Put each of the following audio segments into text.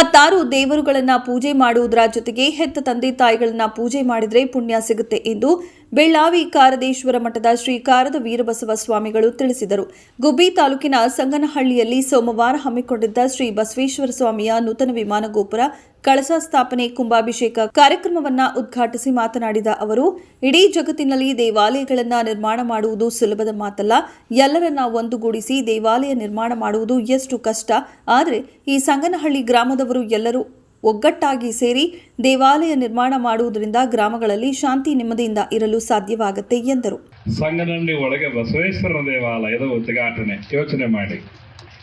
ಹತ್ತಾರು ದೇವರುಗಳನ್ನ ಪೂಜೆ ಮಾಡುವುದರ ಜೊತೆಗೆ ಹೆತ್ತ ತಂದೆ ತಾಯಿಗಳನ್ನ ಪೂಜೆ ಮಾಡಿದರೆ ಪುಣ್ಯ ಸಿಗುತ್ತೆ ಎಂದು ಬೆಳ್ಳಾವಿ ಕಾರದೇಶ್ವರ ಮಠದ ಶ್ರೀ ಕಾರದ ವೀರಬಸವ ಸ್ವಾಮಿಗಳು ತಿಳಿಸಿದರು. ಗುಬ್ಬಿ ತಾಲೂಕಿನ ಸಂಗನಹಳ್ಳಿಯಲ್ಲಿ ಸೋಮವಾರ ಹಮ್ಮಿಕೊಂಡಿದ್ದ ಶ್ರೀ ಬಸವೇಶ್ವರ ಸ್ವಾಮಿಯ ನೂತನ ವಿಮಾನ ಗೋಪುರ ಕಳಸ ಸ್ಥಾಪನೆ ಕುಂಭಾಭಿಷೇಕ ಕಾರ್ಯಕ್ರಮವನ್ನ ಉದ್ಘಾಟಿಸಿ ಮಾತನಾಡಿದ ಅವರು, ಇಡೀ ಜಗತ್ತಿನಲ್ಲಿ ದೇವಾಲಯಗಳನ್ನ ನಿರ್ಮಾಣ ಮಾಡುವುದು ಸುಲಭದ ಮಾತಲ್ಲ. ಎಲ್ಲರನ್ನ ಒಂದುಗೂಡಿಸಿ ದೇವಾಲಯ ನಿರ್ಮಾಣ ಮಾಡುವುದು ಎಷ್ಟು ಕಷ್ಟ. ಆದರೆ ಈ ಸಂಗನಹಳ್ಳಿ ಗ್ರಾಮದವರು ಎಲ್ಲರೂ ಒಗ್ಗಟ್ಟಾಗಿ ಸೇರಿ ದೇವಾಲಯ ನಿರ್ಮಾಣ ಮಾಡುವುದರಿಂದ ಗ್ರಾಮಗಳಲ್ಲಿ ಶಾಂತಿ ನೆಮ್ಮದಿಯಿಂದ ಇರಲು ಸಾಧ್ಯವಾಗುತ್ತೆ ಎಂದರು. ಸಂಗನಹಳ್ಳಿ ಒಳಗೆ ಬಸವೇಶ್ವರ ದೇವಾಲಯದ ಉದ್ಘಾಟನೆ ಯೋಚನೆ ಮಾಡಿ.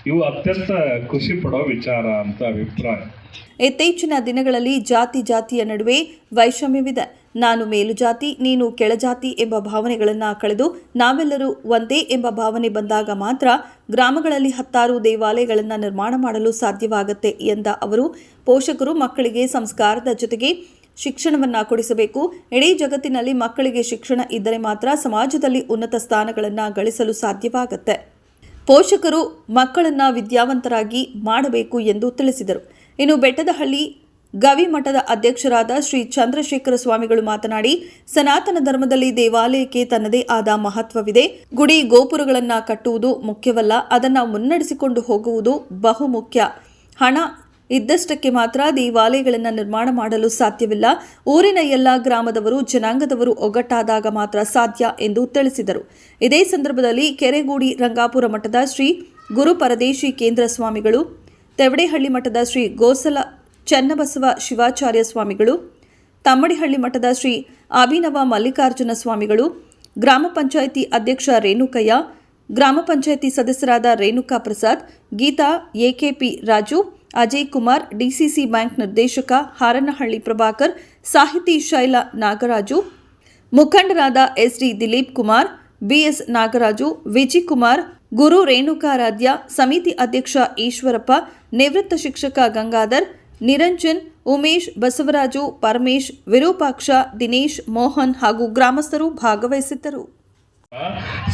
ಇವು ಅತ್ಯಂತ ಖುಷಿ ಪಡೋ ವಿಚಾರ ಅಂತ ಅಭಿಪ್ರಾಯ. ಇತ್ತೀಚಿನ ದಿನಗಳಲ್ಲಿ ಜಾತಿ ಜಾತಿಯ ನಡುವೆ ವೈಷಮ್ಯವಿದೆ. ನಾನು ಮೇಲುಜಾತಿ ನೀನು ಕೆಳಜಾತಿ ಎಂಬ ಭಾವನೆಗಳನ್ನು ಕಳೆದು ನಾವೆಲ್ಲರೂ ಒಂದೇ ಎಂಬ ಭಾವನೆ ಬಂದಾಗ ಮಾತ್ರ ಗ್ರಾಮಗಳಲ್ಲಿ ಹತ್ತಾರು ದೇವಾಲಯಗಳನ್ನು ನಿರ್ಮಾಣ ಮಾಡಲು ಸಾಧ್ಯವಾಗುತ್ತೆ ಎಂದ ಅವರು, ಪೋಷಕರು ಮಕ್ಕಳಿಗೆ ಸಂಸ್ಕಾರದ ಜೊತೆಗೆ ಶಿಕ್ಷಣವನ್ನು ಕೊಡಿಸಬೇಕು. ಇಡೀ ಜಗತ್ತಿನಲ್ಲಿ ಮಕ್ಕಳಿಗೆ ಶಿಕ್ಷಣ ಇದ್ದರೆ ಮಾತ್ರ ಸಮಾಜದಲ್ಲಿ ಉನ್ನತ ಸ್ಥಾನಗಳನ್ನು ಗಳಿಸಲು ಸಾಧ್ಯವಾಗುತ್ತೆ. ಪೋಷಕರು ಮಕ್ಕಳನ್ನು ವಿದ್ಯಾವಂತರಾಗಿ ಮಾಡಬೇಕು ಎಂದು ತಿಳಿಸಿದರು. ಇನ್ನು ಬೆಟ್ಟದಹಳ್ಳಿ ಗವಿ ಮಠದ ಅಧ್ಯಕ್ಷರಾದ ಶ್ರೀ ಚಂದ್ರಶೇಖರ ಸ್ವಾಮಿಗಳು ಮಾತನಾಡಿ, ಸನಾತನ ಧರ್ಮದಲ್ಲಿ ದೇವಾಲಯಕ್ಕೆ ತನ್ನದೇ ಆದ ಮಹತ್ವವಿದೆ. ಗುಡಿ ಗೋಪುರಗಳನ್ನು ಕಟ್ಟುವುದು ಮುಖ್ಯವಲ್ಲ, ಅದನ್ನು ಮುನ್ನಡೆಸಿಕೊಂಡು ಹೋಗುವುದು ಬಹುಮುಖ್ಯ. ಹಣ ಇದ್ದಷ್ಟಕ್ಕೆ ಮಾತ್ರ ದೇವಾಲಯಗಳನ್ನು ನಿರ್ಮಾಣ ಮಾಡಲು ಸಾಧ್ಯವಿಲ್ಲ. ಊರಿನ ಎಲ್ಲ ಗ್ರಾಮದವರು, ಜನಾಂಗದವರು ಒಗ್ಗಟ್ಟಾದಾಗ ಮಾತ್ರ ಸಾಧ್ಯ ಎಂದು ತಿಳಿಸಿದರು. ಇದೇ ಸಂದರ್ಭದಲ್ಲಿ ಕೆರೆಗೂಡಿ ರಂಗಾಪುರ ಮಠದ ಶ್ರೀ ಗುರು ಪರದೇಶಿ ಕೇಂದ್ರ ಸ್ವಾಮಿಗಳು, ತೆವಡೇಹಳ್ಳಿ ಮಠದ ಶ್ರೀ ಗೋಸಲ ಚನ್ನಬಸವ ಶಿವಾಚಾರ್ಯ ಸ್ವಾಮಿಗಳು, ತಮ್ಮಡಿಹಳ್ಳಿ ಮಠದ ಶ್ರೀ ಅಭಿನವ ಮಲ್ಲಿಕಾರ್ಜುನ ಸ್ವಾಮಿಗಳು, ಗ್ರಾಮ ಪಂಚಾಯಿತಿ ಅಧ್ಯಕ್ಷ ರೇಣುಕಯ್ಯ, ಗ್ರಾಮ ಪಂಚಾಯಿತಿ ಸದಸ್ಯರಾದ Renuka Prasad, Geetha AKP Raju Ajay Kumar, DCC bank ನಿರ್ದೇಶಕ ಹಾರನಹಳ್ಳಿ ಪ್ರಭಾಕರ್, ಸಾಹಿತಿ ಶೈಲ ನಾಗರಾಜು. ಮುಖಂಡರಾದ SD Dileep Kumar, BS Nagaraju, VG Kumar, Guru Renukaradhya, ಸಮಿತಿ ಅಧ್ಯಕ್ಷ ಈಶ್ವರಪ್ಪ, ನಿವೃತ್ತ ಶಿಕ್ಷಕ ಗಂಗಾಧರ್, ನಿರಂಜನ್, ಉಮೇಶ್, ಬಸವರಾಜು, ಪರಮೇಶ್, ವಿರೂಪಾಕ್ಷ, ದಿನೇಶ್, ಮೋಹನ್ ಹಾಗೂ ಗ್ರಾಮಸ್ಥರು ಭಾಗವಹಿಸಿದ್ದರು.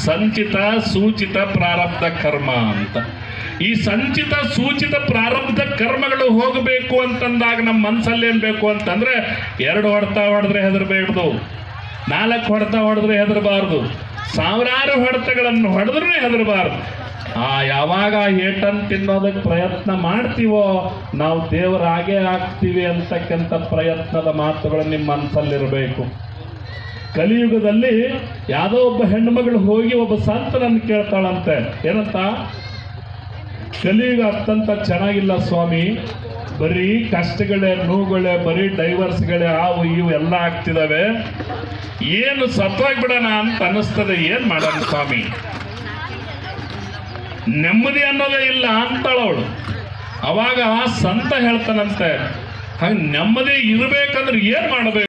ಸಂಚಿತ ಸೂಚಿತ ಪ್ರಾರಬ್ಧ ಕರ್ಮ ಅಂತ. ಈ ಸಂಚಿತ ಸೂಚಿತ ಪ್ರಾರಬ್ಧ ಕರ್ಮಗಳು ಹೋಗಬೇಕು ಅಂತಂದಾಗ ನಮ್ಮ ಮನಸ್ಸಲ್ಲಿ ಏನ್ ಬೇಕು ಅಂತಂದ್ರೆ ಎರಡು ಹೊಡೆತ ಹೊಡೆದ್ರೆ ಹೆದರ್ಬೇಡ್ದು, ನಾಲ್ಕು ಹೊಡೆತ ಹೊಡೆದ್ರೆ ಹೆದರಬಾರ್ದು, ಸಾವಿರಾರು ಹೊಡೆತಗಳನ್ನು ಹೊಡೆದ್ರೂ ಹೆದರಬಾರ್ದು. ಆ ಯಾವಾಗ ಏಟನ್ ತಿನ್ನೋದಕ್ಕೆ ಪ್ರಯತ್ನ ಮಾಡ್ತೀವೋ ನಾವು ದೇವರಾಗೇ ಆಗ್ತೀವಿ ಅಂತಕ್ಕಂಥ ಪ್ರಯತ್ನದ ಮಾತುಗಳು ನಿಮ್ಮ ಮನಸ್ಸಲ್ಲಿರಬೇಕು ಕಲಿಯುಗದಲ್ಲಿ ಯಾವುದೋ ಒಬ್ಬ ಹೆಣ್ಣುಮಗಳು ಹೋಗಿ ಒಬ್ಬ ಸಂತನನ್ನು ಕೇಳ್ತಾಳಂತೆ, ಏನಂತ? ಕಲಿಯುಗ ಅತ್ಯಂತ ಚೆನ್ನಾಗಿಲ್ಲ ಸ್ವಾಮಿ. ಬರೀ ಕಷ್ಟಗಳೇ, ನೋವುಗಳೇ, ಬರೀ ಡೈವರ್ಸ್ಗಳೇ, ಹಾವು ಇವು ಎಲ್ಲ ಆಗ್ತಿದಾವೆ. ಏನು ಸತ್ವಾಗ್ಬಿಡೋಣ ಅಂತ ಅನ್ನಿಸ್ತದೆ. ಏನ್ ಮಾಡೋಣ ಸ್ವಾಮಿ? ನೆಮ್ಮದಿ ಅನ್ನೋದೇ ಇಲ್ಲ ಅಂತಾಳವಳು. ಅವಾಗ ಸಂತ ಹೇಳ್ತಾನಂತೆ, ಹಂಗೆ ನೆಮ್ಮದಿ ಇರಬೇಕಂದ್ರೆ ಏನ್ ಮಾಡಬೇಕು?